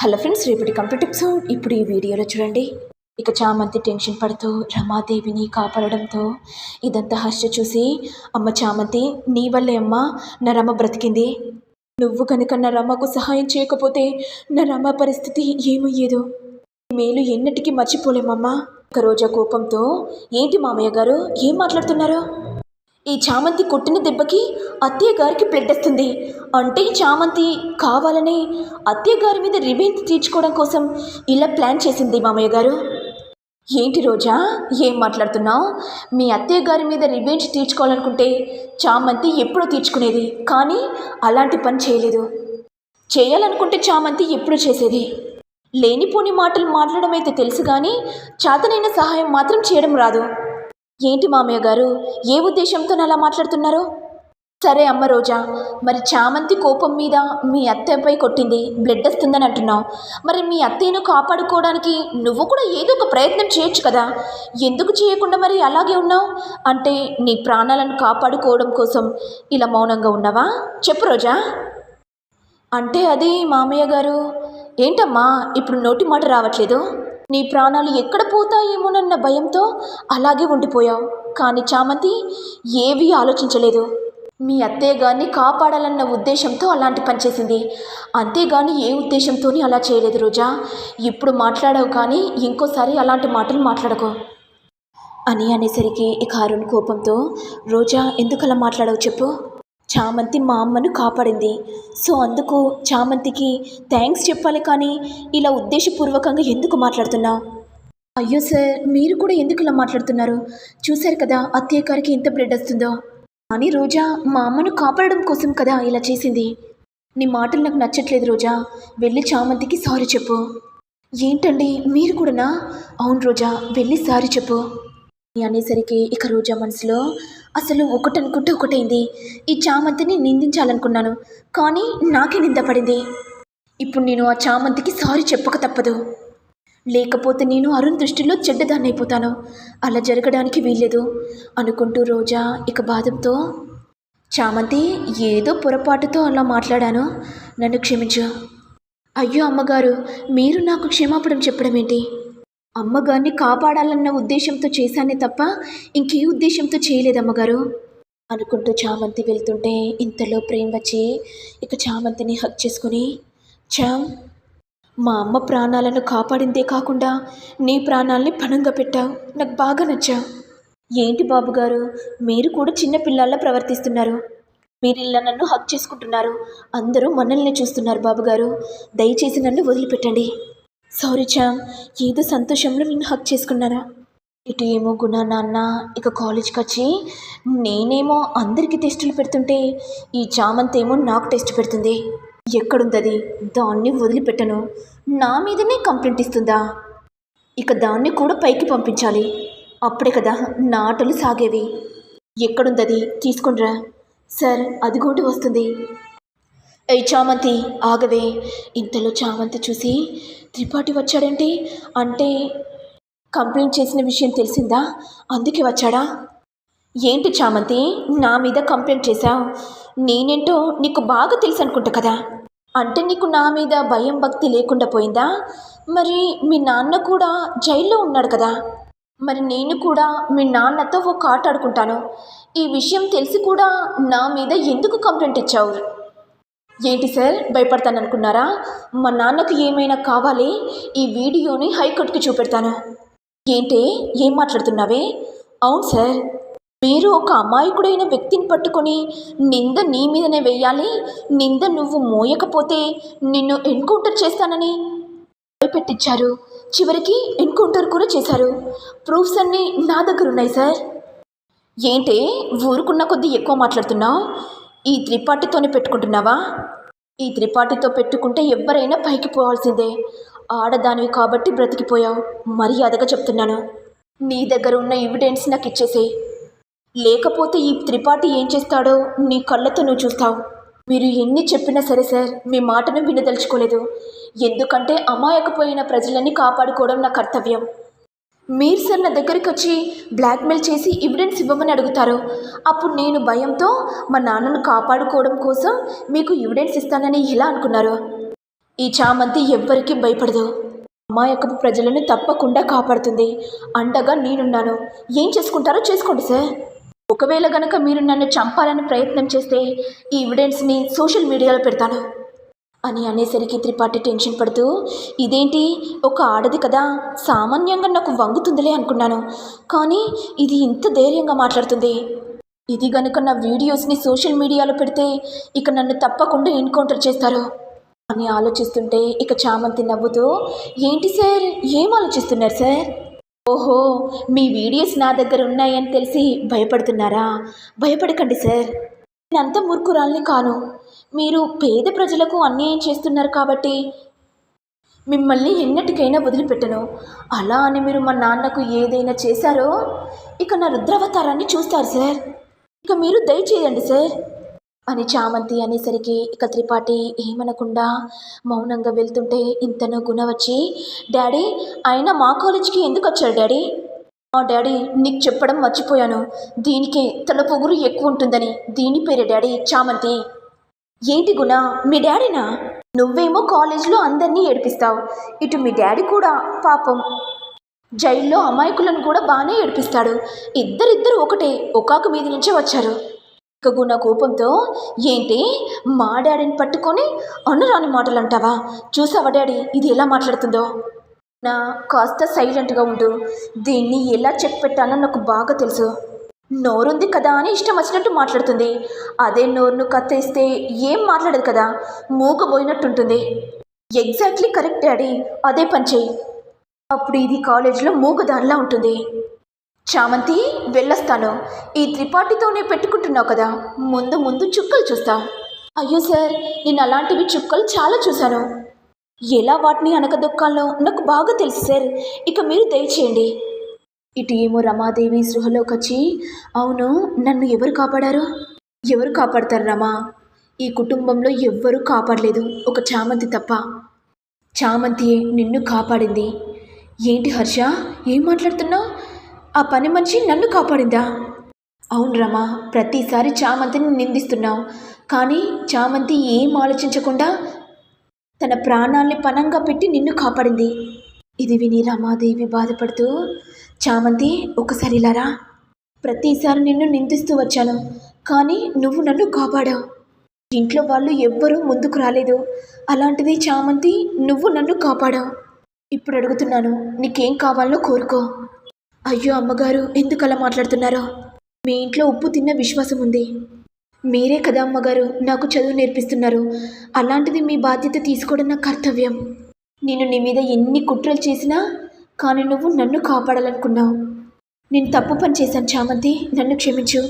Hello friends రేపటి computer episode. ఇప్పుడు ఈ వీడియోలో చూడండి. ఇక చామంతి టెన్షన్ పడుతూ రమాదేవిని కాపాడడంతో ఇదంతా హర్ష చూసి అమ్మ చామంతి నీ వల్లే అమ్మ నా రమ బ్రతికింది. నువ్వు కనుక నా రమకు సహాయం చేయకపోతే నా రమ పరిస్థితి ఏమయ్యేదో? మేలు ఎన్నటికీ మర్చిపోలేమమ్మా. ఒక రోజా కోపంతో ఏంటి మామయ్య గారు ఏం మాట్లాడుతున్నారు? ఈ చామంతి కొట్టిన దెబ్బకి అత్తయ్య గారికి బ్లడ్ వస్తుంది. అంటే ఈ చామంతి కావాలని అత్తయ్య గారి మీద రివెంజ్ తీర్చుకోవడం కోసం ఇలా ప్లాన్ చేసింది మామయ్య గారు. ఏంటి రోజా ఏం మాట్లాడుతున్నావు? మీ అత్తయ్య గారి మీద రివెంజ్ తీర్చుకోవాలనుకుంటే చామంతి ఎప్పుడో తీర్చుకునేది కానీ అలాంటి పని చేయలేదు. చేయాలనుకుంటే చామంతి ఎప్పుడు చేసేది. లేనిపోని మాటలు మాట్లాడడం అయితే తెలుసు కానీ చేతనైన సహాయం మాత్రం చేయడం రాదు. ఏంటి మామయ్య గారు? ఏ ఉద్దేశంతో అలా మాట్లాడుతున్నారు? సరే అమ్మ రోజా మరి చామంతి కోపం మీద మీ అత్తయ్యపై కొట్టింది బ్లడ్ వస్తుందని అంటున్నావు. మరి మీ అత్తయ్యను కాపాడుకోవడానికి నువ్వు కూడా ఏదో ఒక ప్రయత్నం చేయొచ్చు కదా? ఎందుకు చేయకుండా మరి అలాగే ఉన్నావు? అంటే నీ ప్రాణాలను కాపాడుకోవడం కోసం ఇలా మౌనంగా ఉన్నావా? చెప్పు రోజా. అంటే అది మామయ్య గారు. ఏంటమ్మా ఇప్పుడు నోటి మాట రావట్లేదు? నీ ప్రాణాలు ఎక్కడ పోతాయేమోనన్న భయంతో అలాగే ఉండిపోయావు. కానీ చామంతి ఏవీ ఆలోచించలేదు. మీ అత్తయ్య గారిని కాపాడాలన్న ఉద్దేశంతో అలాంటి పని చేసింది. అంతేగాని ఏ ఉద్దేశంతోని అలా చేయలేదు రోజా. ఇప్పుడు మాట్లాడావు కానీ ఇంకోసారి అలాంటి మాటలు మాట్లాడకో. అని అనేసరికి ఇక అరుణ్ కోపంతో రోజా ఎందుకలా మాట్లాడవు చెప్పు. చామంతి మా అమ్మను కాపాడింది. సో అందుకు చామంతికి థ్యాంక్స్ చెప్పాలి కానీ ఇలా ఉద్దేశపూర్వకంగా ఎందుకు మాట్లాడుతున్నావు అయ్యో సార్ మీరు కూడా ఎందుకు ఇలా మాట్లాడుతున్నారు? చూశారు కదా అత్తయ్య గారికి ఎంత బ్లడ్ వస్తుందో. కానీ రోజా మా అమ్మను కాపాడడం కోసం కదా ఇలా చేసింది. నీ మాటలు నాకు నచ్చట్లేదు రోజా. వెళ్ళి చామంతికి సారీ చెప్పు. ఏంటండి మీరు కూడానా? అవును రోజా వెళ్ళి సారీ చెప్పు. అని అనేసరికి ఇక రోజా మనసులో అసలు ఒకటనుకుంటే ఒకటైంది. ఈ చామంతిని నిందించాలనుకున్నాను. కానీ నాకే నిందపడింది ఇప్పుడు నేను ఆ చామంతికి సారీ చెప్పక తప్పదు. లేకపోతే నేను అరుణ్ దృష్టిలో చెడ్డదాన్ని అయిపోతాను అలా జరగడానికి వీల్లేదు. అనుకుంటూ రోజా ఇక బాధంతో చామంతి ఏదో పొరపాటుతో అలా మాట్లాడాను. నన్ను క్షమించు. అయ్యో అమ్మగారు మీరు నాకు క్షమాపణం చెప్పడం ఏంటి అమ్మగారిని కాపాడాలన్న ఉద్దేశంతో చేశానే తప్ప ఇంకే ఉద్దేశంతో చేయలేదు అమ్మగారు? అనుకుంటూ చామంతి వెళ్తుంటే ఇంతలో ప్రేమ వచ్చి ఇక చామంతిని హక్ చేసుకుని చామ్ మా అమ్మ ప్రాణాలను కాపాడిందే కాకుండా నీ ప్రాణాల్ని పణంగా పెట్టావు. నాకు బాగా నచ్చావు. ఏంటి బాబు గారు మీరు కూడా చిన్న పిల్లల్లా ప్రవర్తిస్తున్నారు. మీరు ఇలా నన్ను హక్ చేసుకుంటున్నారు. అందరూ మనల్ని చూస్తున్నారు బాబుగారు. దయచేసి నన్ను వదిలిపెట్టండి. సారీ చామ్ ఏదో సంతోషంలో నేను హక్ చేసుకున్నారా? ఇటు ఏమో గుణ నాన్న ఇక కాలేజ్కి వచ్చి నేనేమో అందరికీ టెస్టులు పెడుతుంటే ఈ చామంతి ఏమో నాకు టెస్ట్ పెడుతుంది. ఎక్కడుంది అది దాన్ని వదిలిపెట్టను. నా మీదనే కంప్లైంట్ ఇస్తుందా? ఇక దాన్ని కూడా పైకి పంపించాలి. అప్పుడే కదా నా ఆటలు సాగేవి. ఎక్కడుందది? తీసుకుండ్రా. సార్ అది కూడా వస్తుంది. ఏ చామంతి ఆగవే. ఇంతలో చామంతి చూసి త్రిపాఠి వచ్చాడంటే? అంటే కంప్లైంట్ చేసిన విషయం తెలిసిందా? అందుకే వచ్చాడా? ఏంటి చామంతి నా మీద కంప్లైంట్ చేశావు? నేనేంటో నీకు బాగా తెలుసు అనుకుంటా కదా. అంటే నీకు నా మీద భయం భక్తి లేకుండా పోయిందా? మరి మీ నాన్న కూడా జైల్లో ఉన్నాడు కదా. మరి నేను కూడా మీ నాన్నతో ఒక ఆట ఆడుకుంటాను. ఈ విషయం తెలిసి కూడా నా మీద ఎందుకు కంప్లైంట్ ఇచ్చావు? ఏంటి సార్ భయపడతాను అనుకున్నారా మా నాన్నకు ఏమైనా కావాలి? ఈ వీడియోని హైకోర్టుకి చూపెడతాను. ఏంటి ఏం మాట్లాడుతున్నావే? అవును సార్ మీరు ఒక అమాయకుడైన వ్యక్తిని పట్టుకొని నింద నీ మీదనే వెయ్యాలి నింద నువ్వు మోయకపోతే నిన్ను ఎన్కౌంటర్ చేస్తానని భయపెట్టించారు. చివరికి ఎన్కౌంటర్ కూడా చేశారు. ప్రూఫ్స్ అన్నీ నా దగ్గర ఉన్నాయి సార్. ఏంటి ఊరుకున్న కొద్దీ ఎక్కువ మాట్లాడుతున్నావు? ఈ త్రిపాఠితోనే పెట్టుకుంటున్నావా? ఈ త్రిపాఠితో పెట్టుకుంటే ఎవరైనా పైకి పోవాల్సిందే. ఆడదానివి కాబట్టి బ్రతికిపోయావు. మర్యాదగా చెప్తున్నాను. నీ దగ్గర ఉన్న ఎవిడెన్స్ నాకు ఇచ్చేసేయ్ లేకపోతే ఈ త్రిపాఠి ఏం చేస్తాడో నీ కళ్ళతో నువ్వు చూస్తావు. మీరు ఎన్ని చెప్పినా సరే సార్ మీ మాటను వినదలుచుకోలేదు. ఎందుకంటే అమాయకపోయిన ప్రజలని కాపాడుకోవడం నా కర్తవ్యం. మీరు సార్ నా దగ్గరికి వచ్చి బ్లాక్మెయిల్ చేసి ఎవిడెన్స్ ఇవ్వమని అడుగుతారు. అప్పుడు నేను భయంతో మా నాన్నను కాపాడుకోవడం కోసం మీకు ఎవిడెన్స్ ఇస్తానని ఎలా అనుకున్నారు. ఈ చామంతి ఎవ్వరికీ భయపడదు. అమాయకపు ప్రజలను తప్పకుండా కాపాడుతుంది. అండగా నేనున్నాను. ఏం చేసుకుంటారో చేసుకోండి సార్. ఒకవేళ గనక మీరు నన్ను చంపాలని ప్రయత్నం చేస్తే ఈ ఎవిడెన్స్ని సోషల్ మీడియాలో పెడతాను. అని అనేసరికి త్రిపాఠి టెన్షన్ పడుతూ ఇదేంటి? ఒక ఆడది కదా. సామాన్యంగా నాకు వంగుతుందిలే అనుకున్నాను. కానీ ఇది ఇంత ధైర్యంగా మాట్లాడుతుంది. ఇది గనుక నా వీడియోస్ని సోషల్ మీడియాలో పెడితే ఇక నన్ను తప్పకుండా ఎన్కౌంటర్ చేస్తారు. అని ఆలోచిస్తుంటే ఇక చామంతి నవ్వుతూ ఏంటి సార్? ఏం ఆలోచిస్తున్నారు సార్? ఓహో మీ వీడియోస్ నా దగ్గర ఉన్నాయని తెలిసి భయపడుతున్నారా? భయపడకండి సార్. నేనంత మూర్ఖురాల్ని కాను. మీరు పేద ప్రజలకు అన్యాయం చేస్తున్నారు కాబట్టి మిమ్మల్ని ఎన్నటికైనా వదిలిపెట్టను. అలా అని మీరు మా నాన్నకు ఏదైనా చేశారో ఇక నా రుద్రవతారాన్ని చూస్తారు సార్. ఇక మీరు దయచేయండి సార్. అని చామంతి అనేసరికి ఇక త్రిపాఠి ఏమనకుండా మౌనంగా వెళ్తుంటే ఇంతనో గుణ వచ్చి డాడీ ఆయన మా కాలేజ్కి ఎందుకు వచ్చారు డాడీ? మా డాడీ నీకు చెప్పడం మర్చిపోయాను. దీనికి తల పొగురు ఎక్కువ ఉంటుందని. దీని పేరే డాడీ చామంతి. ఏంటి గుణ మీ డాడీనా? నువ్వేమో కాలేజ్లో అందరినీ ఏడిపిస్తావు. ఇటు మీ డాడీ కూడా పాపం జైల్లో అమాయకులను కూడా బాగానే ఏడిపిస్తాడు. ఇద్దరిద్దరు ఒకటే ఒకాకు మీద నుంచే వచ్చారు. ఇక గుణ కోపంతో ఏంటి? మా డాడీని పట్టుకొని అనురాని మాటలు అంటావా చూసావా డాడీ ఇది ఎలా మాట్లాడుతుందో? నా కాస్త సైలెంట్గా ఉండు. దీన్ని ఎలా చెక్ పెట్టాలో నాకు బాగా తెలుసు. నోరుంది కదా అని ఇష్టం వచ్చినట్టు మాట్లాడుతుంది. అదే నోరును కత్తేస్తే ఏం మాట్లాడదు కదా? మూగబోయినట్టుంటుంది. ఎగ్జాక్ట్లీ కరెక్ట్ డాడీ అదే పని చెయ్యి. అప్పుడు ఇది కాలేజీలో మూగదానిలా ఉంటుంది. చామంతి వెళ్ళొస్తాను. ఈ త్రిపాఠితోనే పెట్టుకుంటున్నావు కదా? ముందు ముందు చుక్కలు చూస్తా. అయ్యో సార్ నేను అలాంటివి చుక్కలు చాలా చూశాను. ఎలా వాటిని అనకదొక్కాలో నాకు బాగా తెలుసు సార్. ఇక మీరు దయచేయండి. ఇటు ఏమో రమాదేవి సృహలోకి వచ్చి అవును నన్ను ఎవరు కాపాడారు? ఎవరు కాపాడతారు రమా? ఈ కుటుంబంలో ఎవ్వరూ కాపాడలేదు ఒక చామంతి తప్ప. చామంతియే నిన్ను కాపాడింది. ఏంటి హర్ష ఏం మాట్లాడుతున్నావు? ఆ పని మనిషి నన్ను కాపాడిందా? అవును రమా ప్రతిసారి చామంతిని నిందిస్తున్నావు. కానీ చామంతి ఏం ఆలోచించకుండా తన ప్రాణాల్ని పనంగా పెట్టి నిన్ను కాపాడింది. ఇది విని రమాదేవి బాధపడుతూ చామంతి ఒకసారి ఇలారా ప్రతిసారి నిన్ను నిందిస్తూ వచ్చాను కానీ నువ్వు నన్ను కాపాడావు. ఇంట్లో వాళ్ళు ఎవ్వరూ ముందుకు రాలేదు. అలాంటిది చామంతి నువ్వు నన్ను కాపాడావు. ఇప్పుడు అడుగుతున్నాను నీకేం కావాలో కోరుకో. అయ్యో అమ్మగారు ఎందుకు అలా మాట్లాడుతున్నారో? మీ ఇంట్లో ఉప్పు తిన్న విశ్వాసం ఉంది. మీరే కదా అమ్మగారు నాకు చదువు నేర్పిస్తున్నారు. అలాంటిది మీ బాధ్యత తీసుకోవడం నా కర్తవ్యం. నేను నీ మీద ఎన్ని కుట్రలు చేసినా కానీ నువ్వు నన్ను కాపాడాలనుకున్నావు. నేను తప్పు పని చేశాను చామంతి నన్ను క్షమించు.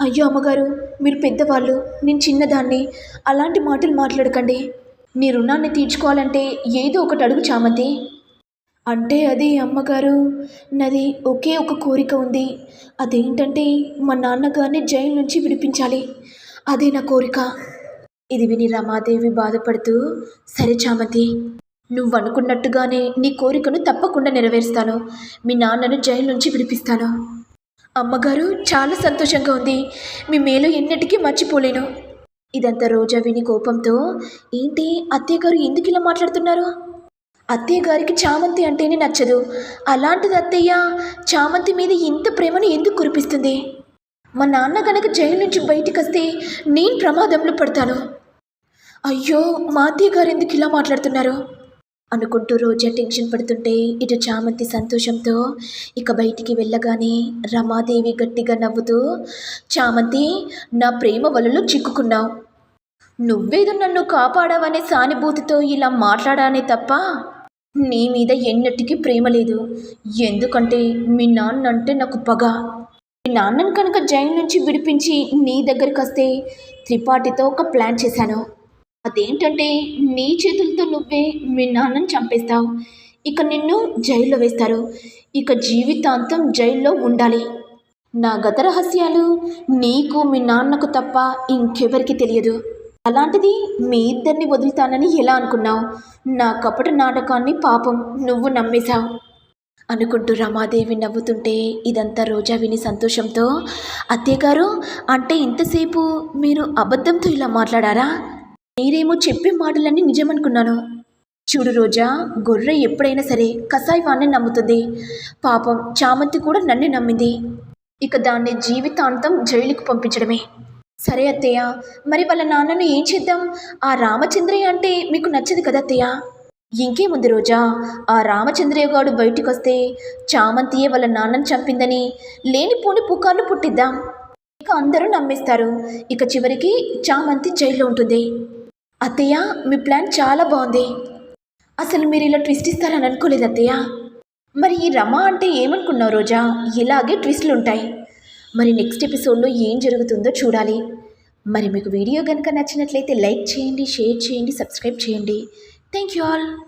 అయ్యో అమ్మగారు మీరు పెద్దవాళ్ళు నేను చిన్నదాన్ని. అలాంటి మాటలు మాట్లాడకండి. నీ రుణాన్ని తీర్చుకోవాలంటే ఏదో ఒకటి అడుగు చామంతి. అంటే అది అమ్మగారు నాది ఒకే ఒక కోరిక ఉంది. అదేంటంటే మా నాన్నగారిని జైలు నుంచి విడిపించాలి. అదే నా కోరిక. ఇది విని రమాదేవి బాధపడుతూ సరే చామంతి. నువ్వు అనుకున్నట్టుగానే నీ కోరికను తప్పకుండా నెరవేరుస్తాను. మీ నాన్నను జైలు నుంచి విడిపిస్తాను. అమ్మగారు చాలా సంతోషంగా ఉంది. మీ మేలు ఎన్నటికీ మర్చిపోలేను. ఇదంతా రోజా విని కోపంతో ఏంటి? అత్తయ్య గారు ఎందుకు ఇలా మాట్లాడుతున్నారు? అత్తయ్య గారికి చామంతి అంటేనే నచ్చదు. అలాంటిది అత్తయ్య చామంతి మీద ఇంత ప్రేమను ఎందుకు కురిపిస్తుంది? మా నాన్న కనుక జైలు నుంచి బయటికి వస్తే నేను ప్రమాదంలో పడతాను. అయ్యో మా అత్తయ్య గారు ఎందుకు ఇలా మాట్లాడుతున్నారు? అనుకుంటూ రోజా టెన్షన్ పడుతుంటే ఇటు చామంతి సంతోషంతో ఇక బయటికి వెళ్ళగానే రమాదేవి గట్టిగా నవ్వుతూ చామంతి నా ప్రేమ వలలో చిక్కుకున్నావు. నువ్వేదో నన్ను కాపాడావనే సానుభూతితో ఇలా మాట్లాడానే తప్ప నీ మీద ఎన్నటికీ ప్రేమ లేదు. ఎందుకంటే మీ నాన్న అంటే నాకు పగ. మీ నాన్నని కనుక జైలు నుంచి విడిపించి నీ దగ్గరికి వస్తే త్రిపాఠితో ఒక ప్లాన్ చేశాను. అదేంటంటే నీ చేతులతో నువ్వే మీ నాన్నని చంపేస్తావు. ఇక నిన్ను జైల్లో వేస్తారు. ఇక జీవితాంతం జైల్లో ఉండాలి. నా గత రహస్యాలు నీకు మీ నాన్నకు తప్ప ఇంకెవరికి తెలియదు. అలాంటిది మీ ఇద్దరిని వదులుతానని ఎలా అనుకున్నావు? నా కపట నాటకాన్ని పాపం నువ్వు నమ్మేశావు. అనుకుంటూ రమాదేవి నవ్వుతుంటే ఇదంతా రోజా విని సంతోషంతో అత్తయ్యగారు అంటే ఇంతసేపు మీరు అబద్ధంతో ఇలా మాట్లాడారా? మీరేమో చెప్పే మాటలన్నీ నిజమనుకున్నాను. చూడు రోజా గొర్రె ఎప్పుడైనా సరే కసాయి వాణ్ణి నమ్ముతుంది. పాపం చామంతి కూడా నన్ను నమ్మింది. ఇక దాన్ని జీవితాంతం జైలుకు పంపించడమే. సరే అత్తయ్య మరి వాళ్ళ నాన్నను ఏం చేద్దాం? ఆ రామచంద్రయ్య అంటే మీకు నచ్చదు కదా అత్తయ్య? ఇంకేముంది రోజా ఆ రామచంద్రయ్య గారు బయటికి వస్తే చామంతియే వాళ్ళ నాన్నని చంపిందని లేనిపోని పుకార్లు పుట్టిద్దాం. ఇక అందరూ నమ్మేస్తారు. ఇక చివరికి చామంతి జైల్లో ఉంటుంది. అత్తయ్య మీ ప్లాన్ చాలా బాగుంది. అసలు మీరు ఇలా ట్విస్ట్ ఇస్తారని అనుకోలేదు అత్తయ్య. మరి ఈ రమ అంటే ఏమనుకున్నావు రోజా? ఇలాగే ట్విస్ట్లు ఉంటాయి. మరి నెక్స్ట్ ఎపిసోడ్లో ఏం జరుగుతుందో చూడాలి. మరి మీకు వీడియో కనుక నచ్చినట్లయితే లైక్ చేయండి షేర్ చేయండి సబ్స్క్రైబ్ చేయండి. Thank you all.